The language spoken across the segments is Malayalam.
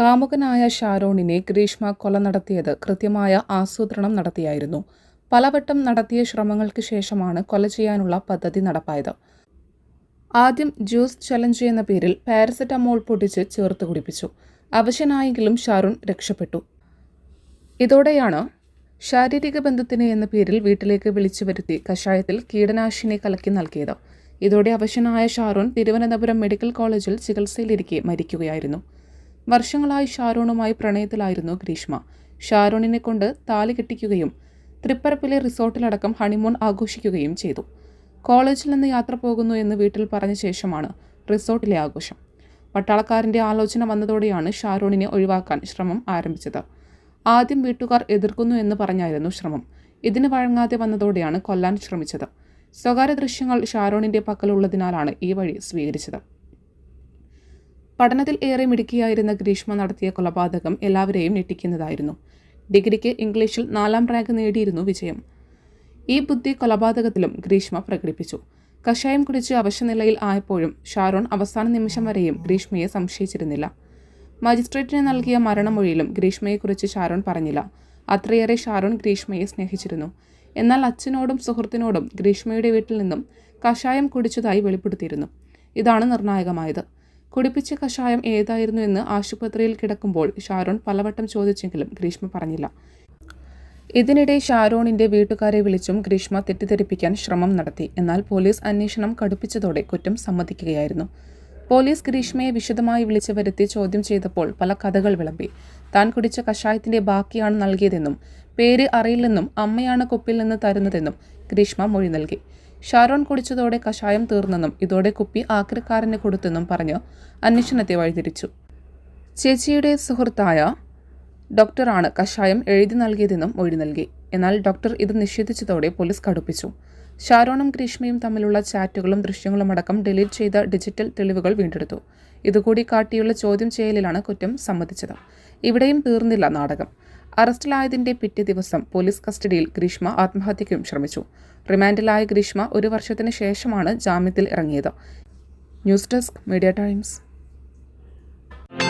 കാമുകനായ ഷാരോണിനെ ഗ്രീഷ്മ കൊല നടത്തിയത് കൃത്യമായ ആസൂത്രണം നടത്തിയായിരുന്നു. പലവട്ടം നടത്തിയ ശ്രമങ്ങൾക്ക് ശേഷമാണ് കൊല ചെയ്യാനുള്ള പദ്ധതി നടപ്പായത്. ആദ്യം ജ്യൂസ് ചലഞ്ച് എന്ന പേരിൽ പാരസെറ്റമോൾ പൊടിച്ച് ചേർത്ത് കുടിപ്പിച്ചു. അവശനായെങ്കിലും ഷാരൂൺ രക്ഷപ്പെട്ടു. ഇതോടെയാണ് ശാരീരിക ബന്ധത്തിന് എന്ന പേരിൽ വീട്ടിലേക്ക് വിളിച്ചു വരുത്തി കഷായത്തിൽ കീടനാശിനി കലക്കി നൽകിയത്. ഇതോടെ അവശനായ ഷാറൂൺ തിരുവനന്തപുരം മെഡിക്കൽ കോളേജിൽ ചികിത്സയിലിരിക്കെ മരിക്കുകയായിരുന്നു. വർഷങ്ങളായി ഷാരോണുമായി പ്രണയത്തിലായിരുന്നു ഗ്രീഷ്മ. ഷാരോണിനെ കൊണ്ട് താലി കെട്ടിക്കുകയും തൃപ്പരപ്പിലെ റിസോർട്ടിലടക്കം ഹണിമൂൺ ആഘോഷിക്കുകയും ചെയ്തു. കോളേജിൽ നിന്ന് യാത്ര പോകുന്നു എന്ന് വീട്ടിൽ പറഞ്ഞ ശേഷമാണ് റിസോർട്ടിലെ ആഘോഷം. പട്ടാളക്കാരന്റെ ആലോചന വന്നതോടെയാണ് ഷാരോണിനെ ഒഴിവാക്കാൻ ശ്രമം ആരംഭിച്ചത്. ആദ്യം വീട്ടുകാർ എതിർക്കുന്നു എന്ന് പറഞ്ഞായിരുന്നു ശ്രമം. ഇതിന് വഴങ്ങാതെ വന്നതോടെയാണ് കൊല്ലാൻ ശ്രമിച്ചത്. സ്വകാര്യ ദൃശ്യങ്ങൾ ഷാരോണിന്റെ പക്കലുള്ളതിനാലാണ് ഈ വഴി സ്വീകരിച്ചത്. പഠനത്തിൽ ഏറെ മിടുക്കിയായിരുന്ന ഗ്രീഷ്മ നടത്തിയ കൊലപാതകം എല്ലാവരെയും ഞെട്ടിക്കുന്നതായിരുന്നു. ഡിഗ്രിക്ക് ഇംഗ്ലീഷിൽ നാലാം റാങ്ക് നേടിയിരുന്നു വിജയം. ഈ ബുദ്ധി കൊലപാതകത്തിലും ഗ്രീഷ്മ പ്രകടിപ്പിച്ചു. കഷായം കുടിച്ച് അവശനിലയിൽ ആയപ്പോഴും ഷാരോൺ അവസാന നിമിഷം വരെയും ഗ്രീഷ്മയെ സംശയിച്ചിരുന്നില്ല. മജിസ്ട്രേറ്റിന് നൽകിയ മരണമൊഴിയിലും ഗ്രീഷ്മയെക്കുറിച്ച് ഷാരോൺ പറഞ്ഞില്ല. അത്രയേറെ ഷാരോൺ ഗ്രീഷ്മയെ സ്നേഹിച്ചിരുന്നു. എന്നാൽ അച്ഛനോടും സുഹൃത്തിനോടും ഗ്രീഷ്മയുടെ വീട്ടിൽ നിന്നും കഷായം കുടിച്ചതായി വെളിപ്പെടുത്തിയിരുന്നു. ഇതാണ് നിർണായകമായത്. കുടിപ്പിച്ച കഷായം ഏതായിരുന്നു എന്ന് ആശുപത്രിയിൽ കിടക്കുമ്പോൾ ഷാരോൺ പലവട്ടം ചോദിച്ചെങ്കിലും ഗ്രീഷ്മ പറഞ്ഞില്ല. ഇതിനിടെ ഷാരോണിന്റെ വീട്ടുകാരെ വിളിച്ചും ഗ്രീഷ്മ തെറ്റിദ്ധരിപ്പിക്കാൻ ശ്രമം നടത്തി. എന്നാൽ പോലീസ് അന്വേഷണം കടുപ്പിച്ചതോടെ കുറ്റം സമ്മതിക്കുകയായിരുന്നു. പോലീസ് ഗ്രീഷ്മയെ വിശദമായി വിളിച്ചു വരുത്തി ചോദ്യം ചെയ്തപ്പോൾ പല കഥകൾ വിളമ്പി. താൻ കുടിച്ച കഷായത്തിന്റെ ബാക്കിയാണ് നൽകിയതെന്നും പേര് അറിയില്ലെന്നും അമ്മയാണ് കുപ്പിൽ നിന്ന് തരുന്നതെന്നും ഗ്രീഷ്മ മൊഴി നൽകി. ഷാരോൺ കുടിച്ചതോടെ കഷായം തീർന്നെന്നും ഇതോടെ കുപ്പി ആക്രക്കാരന് കൊടുത്തെന്നും പറഞ്ഞ് അന്വേഷണത്തെ വഴിതിരിച്ചു. ചേച്ചിയുടെ സുഹൃത്തായ ഡോക്ടറാണ് കഷായം എഴുതി നൽകിയതെന്നും മൊഴി നൽകി. എന്നാൽ ഡോക്ടർ ഇത് നിഷേധിച്ചതോടെ പോലീസ് കടുപ്പിച്ചു. ഷാരോണും ഗ്രീഷ്മയും തമ്മിലുള്ള ചാറ്റുകളും ദൃശ്യങ്ങളും അടക്കം ഡിലീറ്റ് ചെയ്ത ഡിജിറ്റൽ തെളിവുകൾ വീണ്ടെടുത്തു. ഇതുകൂടി കാട്ടിയുള്ള ചോദ്യം ചെയ്യലിലാണ് കുറ്റം സമ്മതിച്ചത്. ഇവിടെയും തീർന്നില്ല നാടകം. അറസ്റ്റിലായതിന്റെ പിറ്റേ ദിവസം പോലീസ് കസ്റ്റഡിയിൽ ഗ്രീഷ്മ ആത്മഹത്യയ്ക്കും ശ്രമിച്ചു. റിമാൻഡിലായ ഗ്രീഷ്മ ഒരു വർഷത്തിന് ശേഷമാണ് ജാമ്യത്തിൽ ഇറങ്ങിയത്. News desk Media Times.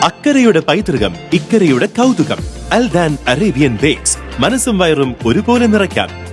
അക്കരയുടെ പൈതൃകം ഇക്കരയുടെ കൗതുകം. Aldan Arabian bakes. മനസ്സും വയറും ഒരുപോലെ നിറയ്ക്കാം.